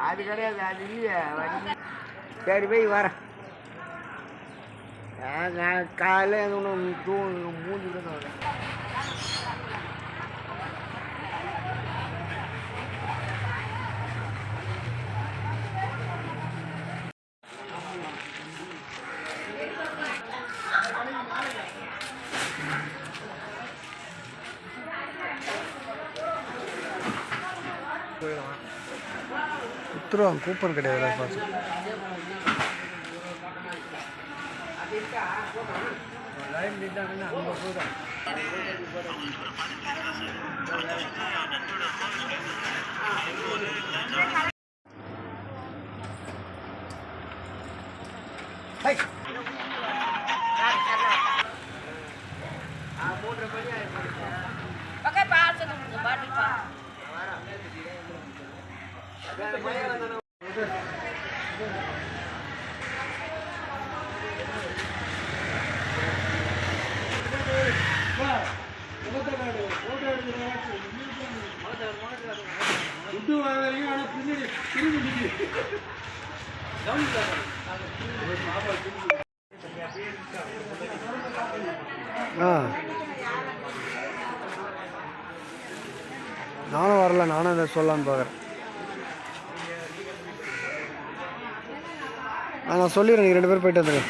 அது கிடையாது அது இல்லையே சரி போய் வரேன் நான் காலையில் தூ மூஞ்சி கூட வரேன் வித்துருவாங்க கூப்பன் கிடையாது பாஸ் லைன் துட்டு ஆனால் பின்னாடி திரும்பி நானும் வரல நானும் இதை சொல்லலான்னு பார்க்குறேன் நான் சொல்லிடுறேன் நீங்கள் ரெண்டு பேரும் போயிட்டு வந்துடுங்க